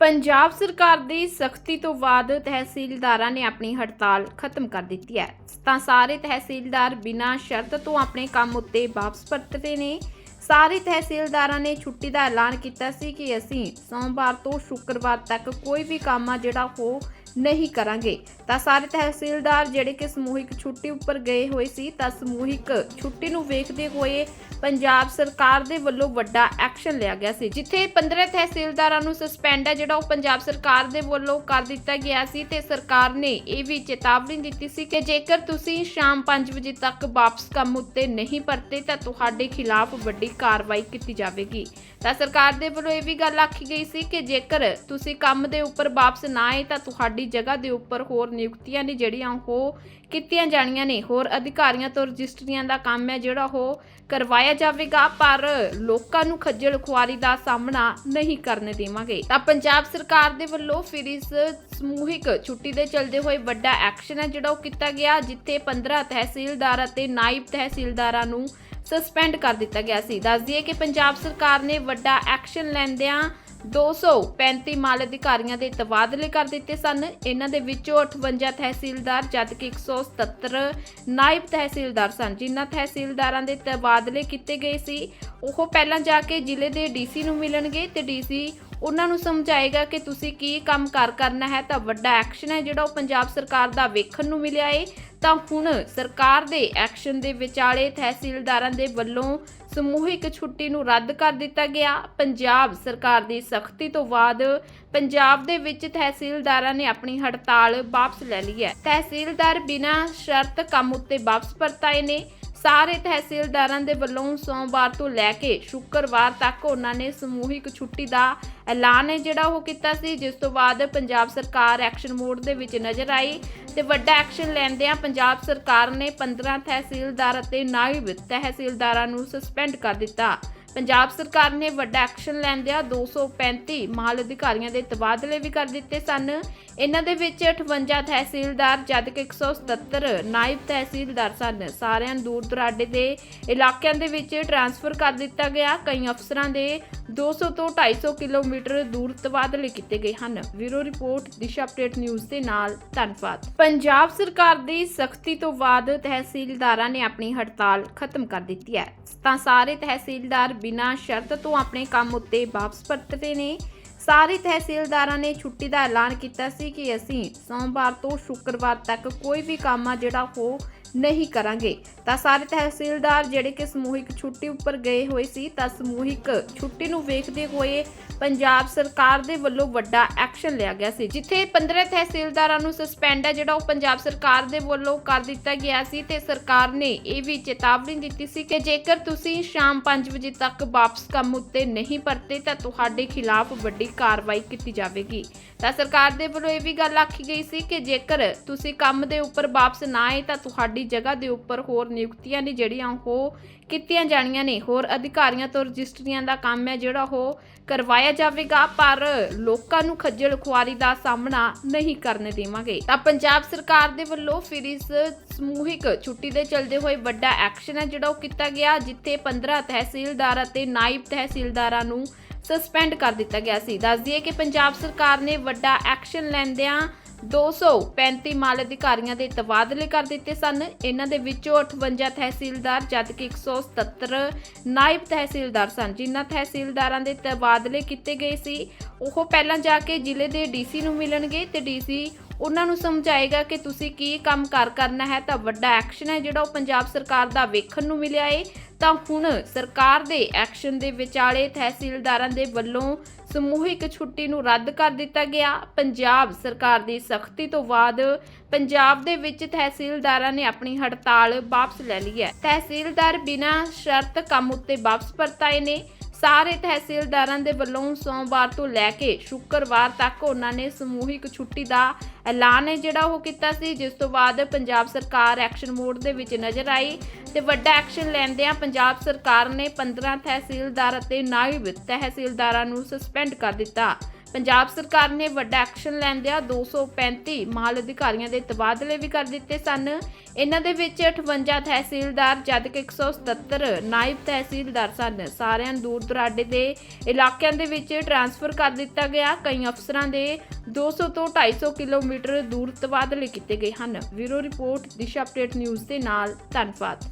ਪੰਜਾਬ ਸਰਕਾਰ ਦੀ ਸਖਤੀ ਤੋਂ ਬਾਅਦ ਤਹਿਸੀਲਦਾਰਾਂ ਨੇ ਆਪਣੀ ਹੜਤਾਲ ਖਤਮ ਕਰ ਦਿੱਤੀ ਹੈ। ਤਾਂ ਸਾਰੇ ਤਹਿਸੀਲਦਾਰ ਬਿਨਾਂ ਸ਼ਰਤ ਤੋਂ ਆਪਣੇ ਕੰਮ ਉੱਤੇ ਵਾਪਸ ਪਰਤਦੇ ਨੇ। ਸਾਰੇ ਤਹਿਸੀਲਦਾਰਾਂ ਨੇ ਛੁੱਟੀ ਦਾ ਐਲਾਨ ਕੀਤਾ ਸੀ ਕਿ ਅਸੀਂ ਸੋਮਵਾਰ ਤੋਂ ਸ਼ੁੱਕਰਵਾਰ ਤੱਕ ਕੋਈ ਵੀ ਕੰਮ ਆ ਜਿਹੜਾ ਉਹ ਨਹੀਂ ਕਰਾਂਗੇ। ਤਾਂ ਸਾਰੇ ਤਹਿਸੀਲਦਾਰ ਜਿਹੜੇ ਕਿ ਸਮੂਹਿਕ ਛੁੱਟੀ ਉੱਪਰ ਗਏ ਹੋਏ ਸੀ, ਤਾਂ ਸਮੂਹਿਕ ਛੁੱਟੀ ਨੂੰ ਵੇਖਦੇ ਹੋਏ ਪੰਜਾਬ ਸਰਕਾਰ ਦੇ ਵੱਲੋਂ ਵੱਡਾ ਐਕਸ਼ਨ ਲਿਆ ਗਿਆ ਸੀ। ਜਿੱਥੇ 15 ਤਹਿਸੀਲਦਾਰਾਂ ਨੂੰ ਸਸਪੈਂਡ ਹੈ, ਜਿਹੜਾ ਉਹ ਪੰਜਾਬ ਸਰਕਾਰ ਦੇ ਵੱਲੋਂ ਕਰ ਦਿੱਤਾ ਗਿਆ ਸੀ ਤੇ ਸਰਕਾਰ ਨੇ ਇਹ ਵੀ ਚੇਤਾਵਨੀ ਦਿੱਤੀ ਸੀ ਕਿ ਜੇਕਰ ਤੁਸੀਂ ਸ਼ਾਮ 5 ਵਜੇ ਤੱਕ ਵਾਪਸ ਕੰਮ ਉੱਤੇ ਨਹੀਂ ਪਰਤੇ, ਤਾਂ ਤੁਹਾਡੇ ਖਿਲਾਫ ਵੱਡੀ ਕਾਰਵਾਈ ਕੀਤੀ ਜਾਵੇਗੀ। ਤਾਂ ਸਰਕਾਰ ਦੇ ਵੱਲੋਂ ਇਹ ਵੀ ਗੱਲ ਆਖੀ ਗਈ ਸੀ ਕਿ ਜੇਕਰ ਤੁਸੀਂ ਕੰਮ ਦੇ ਉੱਪਰ ਵਾਪਸ ਨਾ ਆਏ, ਤਾਂ ਤੁਹਾਡੀ ਜਗ੍ਹਾ ਦੇ ਉੱਪਰ ਹੋਰ ਨਿਯੁਕਤੀਆਂ ਨੇ ਜਿਹੜੀਆਂ ਉਹ ਕੀਤੀਆਂ ਜਾਣੀਆਂ ਨੇ। ਹੋਰ ਅਧਿਕਾਰੀਆਂ ਤੋਂ ਰਜਿਸਟਰੀਆਂ ਦਾ ਕੰਮ ਹੈ ਜਿਹੜਾ ਉਹ ਕਰਵਾਇਆ ਜਾਵੇਗਾ, ਪਰ ਲੋਕਾਂ ਨੂੰ ਖੱਜਲ ਖੁਆਰੀ ਦਾ ਸਾਹਮਣਾ ਨਹੀਂ ਕਰਨੇ ਦੇਵਾਂਗੇ। ਤਾਂ ਪੰਜਾਬ ਸਰਕਾਰ ਦੇ ਵੱਲੋਂ ਫਿਰ ਇਸ ਸਮੂਹਿਕ ਛੁੱਟੀ ਦੇ ਚਲਦੇ ਹੋਏ ਵੱਡਾ ਐਕਸ਼ਨ ਹੈ ਜਿਹੜਾ ਉਹ ਕੀਤਾ ਗਿਆ, ਜਿੱਥੇ 15 ਤਹਿਸੀਲਦਾਰ ਅਤੇ ਨਾਇਬ ਤਹਿਸੀਲਦਾਰਾਂ ਨੂੰ ਸਸਪੈਂਡ ਕਰ ਦਿੱਤਾ ਗਿਆ ਸੀ। ਦੱਸ ਦਈਏ ਕਿ ਪੰਜਾਬ ਸਰਕਾਰ ਨੇ ਵੱਡਾ ਐਕਸ਼ਨ ਲੈਂਦਿਆਂ 235 ਮਾਲ ਅਧਿਕਾਰੀਆਂ ਦੇ ਤਬਾਦਲੇ ਕਰ ਦਿੱਤੇ ਸਨ। ਇਹਨਾਂ ਦੇ ਵਿੱਚੋਂ 58 ਤਹਿਸੀਲਦਾਰ, ਜਦ ਕਿ 177 ਨਾਇਬ ਤਹਿਸੀਲਦਾਰ ਸਨ, ਜਿਨ੍ਹਾਂ ਤਹਿਸੀਲਦਾਰਾਂ ਦੇ ਤਬਾਦਲੇ ਕੀਤੇ ਗਏ ਸੀ। ਉਹ ਪਹਿਲਾਂ ਜਾ ਕੇ ਜ਼ਿਲ੍ਹੇ ਦੇ ਡੀਸੀ ਨੂੰ ਮਿਲਣਗੇ ਤੇ ਡੀਸੀ ਉਹਨਾਂ ਨੂੰ ਸਮਝਾਏਗਾ ਕਿ ਤੁਸੀਂ ਕੀ ਕੰਮ ਕਰ ਕਰਨਾ ਹੈ, ਤਾਂ ਵੱਡਾ ਐਕਸ਼ਨ ਹੈ। ਜਿਹੜਾ ਉਹ ਪੰਜਾਬ ਸਰਕਾਰ ਦਾ ਵੇਖਣ ਨੂੰ ਮਿਲਿਆ ਏ, ਤਾਂ ਹੁਣ ਸਰਕਾਰ ਦੇ ਐਕਸ਼ਨ ਦੇ ਵਿਚਾਲੇ ਤਹਿਸੀਲਦਾਰਾਂ ਦੇ ਵੱਲੋਂ ਸਮੂਹਿਕ ਛੁੱਟੀ ਨੂੰ ਰੱਦ ਕਰ ਦਿੱਤਾ ਗਿਆ। ਪੰਜਾਬ ਸਰਕਾਰ ਦੀ ਸਖਤੀ ਤੋਂ ਬਾਅਦ ਪੰਜਾਬ ਦੇ ਵਿੱਚ ਤਹਿਸੀਲਦਾਰਾਂ ਨੇ ਆਪਣੀ ਹੜਤਾਲ ਵਾਪਸ ਲੈ ਲਈ ਹੈ। ਤਹਿਸੀਲਦਾਰ ਬਿਨਾਂ ਸ਼ਰਤ ਕੰਮ ਉੱਤੇ ਵਾਪਸ ਪਰਤਾਏ ਨੇ। ਸਾਰੇ ਤਹਿਸੀਲਦਾਰਾਂ ਦੇ ਵੱਲੋਂ ਸੋਮਵਾਰ ਤੋਂ ਲੈ ਕੇ ਸ਼ੁੱਕਰਵਾਰ ਤੱਕ ਉਹਨਾਂ ਨੇ ਸਮੂਹਿਕ ਛੁੱਟੀ ਦਾ ਐਲਾਨ ਹੈ ਜਿਹੜਾ ਉਹ ਕੀਤਾ ਸੀ, ਜਿਸ ਤੋਂ ਬਾਅਦ ਪੰਜਾਬ ਸਰਕਾਰ ਐਕਸ਼ਨ ਮੋਡ ਦੇ ਵਿੱਚ ਨਜ਼ਰ ਆਈ ਤੇ ਵੱਡਾ ਐਕਸ਼ਨ ਲੈਂਦਿਆਂ ਪੰਜਾਬ ਸਰਕਾਰ ਨੇ 15 ਤਹਿਸੀਲਦਾਰ ਅਤੇ ਨਾਇਬ ਤਹਿਸੀਲਦਾਰਾਂ ਨੂੰ ਸਸਪੈਂਡ ਕਰ ਦਿੱਤਾ। ਪੰਜਾਬ ਸਰਕਾਰ ਨੇ ਵੱਡਾ ਐਕਸ਼ਨ ਲੈਂਦਿਆਂ 235 ਮਾਲ ਅਧਿਕਾਰੀਆਂ ਦੇ ਤਬਾਦਲੇ ਵੀ ਕਰ ਦਿੱਤੇ ਸਨ। ਇਹਨਾਂ ਦੇ ਵਿੱਚ 58 ਤਹਿਸੀਲਦਾਰ ਜਦ ਕਿ 177 ਨਾਇਬ ਤਹਿਸੀਲਦਾਰ ਸਨ। ਸਾਰਿਆਂ ਨੂੰ ਦੂਰ ਦੁਰਾਡੇ ਦੇ ਇਲਾਕਿਆਂ ਦੇ ਵਿੱਚ ਟਰਾਂਸਫਰ ਕਰ ਦਿੱਤਾ ਗਿਆ। ਕਈ ਅਫਸਰਾਂ ਦੇ 200 ਤੋਂ 250 ਕਿਲੋਮੀਟਰ ਦੂਰ ਤਬਾਦਲੇ ਕੀਤੇ ਗਏ ਹਨ। Bureau report, Disha update news ਦੇ ਨਾਲ ਧੰਨਵਾਦ। ਪੰਜਾਬ ਸਰਕਾਰ ਦੀ ਸਖਤੀ ਤੋਂ ਬਾਅਦ ਤਹਿਸੀਲਦਾਰਾਂ ਨੇ ਆਪਣੀ ਹੜਤਾਲ ਖਤਮ ਕਰ ਦਿੱਤੀ ਹੈ। ਤਾਂ ਸਾਰੇ ਤਹਿਸੀਲਦਾਰ ਬਿਨਾਂ ਸ਼ਰਤ ਤੋਂ ਆਪਣੇ ਕੰਮ ਉੱਤੇ ਵਾਪਸ ਪਰਤਦੇ ਨੇ। ਸਾਰੇ ਤਹਿਸੀਲਦਾਰਾਂ ਨੇ ਛੁੱਟੀ ਦਾ ਐਲਾਨ ਕੀਤਾ ਸੀ ਕਿ ਅਸੀਂ ਸੋਮਵਾਰ ਤੋਂ ਸ਼ੁੱਕਰਵਾਰ ਤੱਕ ਕੋਈ ਵੀ ਕੰਮ ਆ ਜਿਹੜਾ ਉਹ ਨਹੀਂ ਕਰਾਂਗੇ। ਤਾਂ ਸਾਰੇ ਤਹਿਸੀਲਦਾਰ ਜਿਹੜੇ ਕਿ ਸਮੂਹਿਕ ਛੁੱਟੀ ਉੱਪਰ ਗਏ ਹੋਏ ਸੀ ਤਾਂ ਸਮੂਹਿਕ ਛੁੱਟੀ ਨੂੰ ਵੇਖਦੇ ਹੋਏ ਪੰਜਾਬ ਸਰਕਾਰ ਦੇ ਵੱਲੋਂ ਵੱਡਾ ਐਕਸ਼ਨ ਲਿਆ ਗਿਆ ਸੀ। ਜਿੱਥੇ 15 ਤਹਿਸੀਲਦਾਰਾਂ ਨੂੰ ਸਸਪੈਂਡ ਹੈ ਜਿਹੜਾ ਉਹ ਪੰਜਾਬ ਸਰਕਾਰ ਦੇ ਵੱਲੋਂ ਕਰ ਦਿੱਤਾ ਗਿਆ ਸੀ ਤੇ ਸਰਕਾਰ ਨੇ ਇਹ ਵੀ ਚੇਤਾਵਨੀ ਦਿੱਤੀ ਸੀ ਕਿ ਜੇਕਰ ਤੁਸੀਂ ਸ਼ਾਮ 5 ਵਜੇ ਤੱਕ ਵਾਪਸ ਕੰਮ ਉੱਤੇ ਨਹੀਂ ਪਰਤੇ ਤਾਂ ਤੁਹਾਡੇ ਖਿਲਾਫ ਵੱਡੀ ਕਾਰਵਾਈ ਕੀਤੀ ਜਾਵੇਗੀ। ਤਾਂ ਸਰਕਾਰ ਦੇ ਵੱਲੋਂ ਇਹ ਵੀ ਗੱਲ ਆਖੀ ਗਈ ਸੀ ਕਿ ਜੇਕਰ ਤੁਸੀਂ ਕੰਮ ਦੇ ਉੱਪਰ ਵਾਪਸ ਨਾ ਆਏ ਤਾਂ ਤੁਹਾਡੀ ਜਗ੍ਹਾ ਦੇ ਉੱਪਰ ਹੋਰ ਨਿਯੁਕਤੀਆਂ ਨੇ ਜਿਹੜੀਆਂ ਉਹ ਕੀਤੀਆਂ ਜਾਣੀਆਂ ਨੇ। ਹੋਰ ਅਧਿਕਾਰੀਆਂ ਤੋਂ ਰਜਿਸਟਰੀਆਂ ਦਾ ਕੰਮ ਹੈ ਜਿਹੜਾ ਉਹ ਕਰਵਾਇਆ ਜਾਵੇਗਾ, ਪਰ ਲੋਕਾਂ ਨੂੰ ਖੱਜਲ ਖੁਆਰੀ ਦਾ ਸਾਹਮਣਾ ਨਹੀਂ ਕਰਨੇ ਦੇਵਾਂਗੇ। ਤਾਂ ਪੰਜਾਬ ਸਰਕਾਰ ਦੇ ਵੱਲੋਂ ਫਿਰ ਇਸ ਸਮੂਹਿਕ ਛੁੱਟੀ ਦੇ ਚਲਦੇ ਹੋਏ ਵੱਡਾ ਐਕਸ਼ਨ ਹੈ ਜਿਹੜਾ ਉਹ ਕੀਤਾ ਗਿਆ, ਜਿੱਥੇ 15 ਤਹਿਸੀਲਦਾਰ ਅਤੇ ਨਾਇਬ ਤਹਿਸੀਲਦਾਰਾਂ ਨੂੰ ਸਸਪੈਂਡ ਕਰ ਦਿੱਤਾ ਗਿਆ ਸੀ। ਦੱਸ ਦਈਏ ਕਿ ਪੰਜਾਬ ਸਰਕਾਰ ਨੇ ਵੱਡਾ ਐਕਸ਼ਨ ਲੈਂਦਿਆਂ 235 ਮਾਲ ਅਧਿਕਾਰੀਆਂ ਦੇ ਤਬਾਦਲੇ ਕਰ ਦਿੱਤੇ ਸਨ। ਇਹਨਾਂ ਦੇ ਵਿੱਚੋਂ 58 ਤਹਿਸੀਲਦਾਰ ਜਦ ਕਿ 177 ਨਾਇਬ ਤਹਿਸੀਲਦਾਰ ਸਨ, ਜਿਨ੍ਹਾਂ ਤਹਿਸੀਲਦਾਰਾਂ ਦੇ ਤਬਾਦਲੇ ਕੀਤੇ ਗਏ ਸੀ। ਉਹ ਪਹਿਲਾਂ ਜਾ ਕੇ ਜ਼ਿਲ੍ਹੇ ਦੇ ਡੀਸੀ ਨੂੰ ਮਿਲਣਗੇ ਤੇ ਡੀਸੀ ਉਹਨਾਂ ਨੂੰ ਸਮਝਾਏਗਾ ਕਿ ਤੁਸੀਂ ਕੀ ਕੰਮ ਕਾਰ ਕਰਨਾ ਹੈ ਤਾਂ ਵੱਡਾ ਐਕਸ਼ਨ ਹੈ ਜਿਹੜਾ ਉਹ ਪੰਜਾਬ ਸਰਕਾਰ ਦਾ ਵੇਖਣ ਨੂੰ ਮਿਲਿਆ ਏ। ਤਾਂ ਹੁਣ ਸਰਕਾਰ ਦੇ ਐਕਸ਼ਨ ਦੇ ਵਿਚਾਲੇ ਤਹਿਸੀਲਦਾਰਾਂ ਦੇ ਵੱਲੋਂ ਸਮੂਹਿਕ ਛੁੱਟੀ ਨੂੰ ਰੱਦ ਕਰ ਦਿੱਤਾ ਗਿਆ। ਪੰਜਾਬ ਸਰਕਾਰ ਦੀ ਸਖਤੀ ਤੋਂ ਬਾਅਦ ਪੰਜਾਬ ਦੇ ਵਿੱਚ ਤਹਿਸੀਲਦਾਰਾਂ ਨੇ ਆਪਣੀ ਹੜਤਾਲ ਵਾਪਸ ਲੈ ਲਈ ਹੈ। ਤਹਿਸੀਲਦਾਰ ਬਿਨਾਂ ਸ਼ਰਤ ਕੰਮ ਉੱਤੇ ਵਾਪਸ ਪਰਤਾਏ ਨੇ। ਸਾਰੇ ਤਹਿਸੀਲਦਾਰਾਂ ਦੇ ਵੱਲੋਂ ਸੋਮਵਾਰ ਤੋਂ ਲੈ ਕੇ ਸ਼ੁੱਕਰਵਾਰ ਤੱਕ ਉਹਨਾਂ ਨੇ ਸਮੂਹਿਕ ਛੁੱਟੀ ਦਾ ਐਲਾਨ ਹੈ ਜਿਹੜਾ ਉਹ ਕੀਤਾ ਸੀ, ਜਿਸ ਤੋਂ ਬਾਅਦ ਪੰਜਾਬ ਸਰਕਾਰ ਐਕਸ਼ਨ ਮੋਡ ਦੇ ਵਿੱਚ ਨਜ਼ਰ ਆਈ ਤੇ ਵੱਡਾ ਐਕਸ਼ਨ ਲੈਂਦਿਆਂ ਪੰਜਾਬ ਸਰਕਾਰ ਨੇ 15 ਤਹਿਸੀਲਦਾਰ ਅਤੇ ਨਾਇਬ ਤਹਿਸੀਲਦਾਰਾਂ ਨੂੰ ਸਸਪੈਂਡ ਕਰ ਦਿੱਤਾ। ਪੰਜਾਬ ਸਰਕਾਰ ਨੇ ਵੱਡਾ ਐਕਸ਼ਨ ਲੈਂਦਿਆਂ 235 ਮਾਲ ਅਧਿਕਾਰੀਆਂ ਦੇ ਤਬਾਦਲੇ ਵੀ ਕਰ ਦਿੱਤੇ ਸਨ। ਇਹਨਾਂ ਦੇ ਵਿੱਚ 58 ਤਹਿਸੀਲਦਾਰ, ਜਦ ਕਿ 177 ਨਾਇਬ ਤਹਿਸੀਲਦਾਰ ਸਨ। ਸਾਰਿਆਂ ਨੂੰ ਦੂਰ ਦੁਰਾਡੇ ਦੇ ਇਲਾਕਿਆਂ ਦੇ ਵਿੱਚ ਟਰਾਂਸਫਰ ਕਰ ਦਿੱਤਾ ਗਿਆ। ਕਈ ਅਫਸਰਾਂ ਦੇ 200 ਤੋਂ 250 ਕਿਲੋਮੀਟਰ ਦੂਰ ਤਬਾਦਲੇ ਕੀਤੇ ਗਏ ਹਨ। Bureau report, Disha update news ਦੇ ਨਾਲ ਧੰਨਵਾਦ।